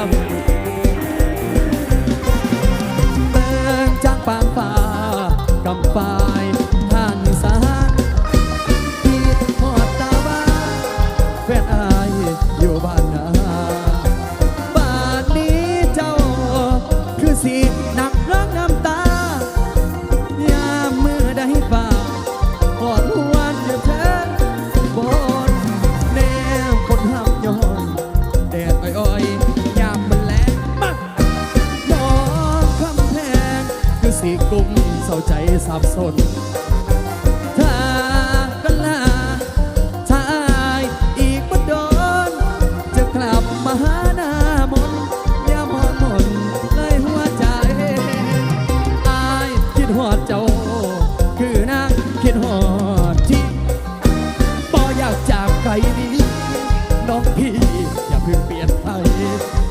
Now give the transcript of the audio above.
ค สีกุ้มเศร้าใจสับสนทากันลาทาายอีกบ่โดน จะกลับมาหาหน้ามนยามหอดมนเลยหัวใจอายคิดหอดเจ้า คือนางคิดหอดที่ปออยากจากไกลนี้น้องพี่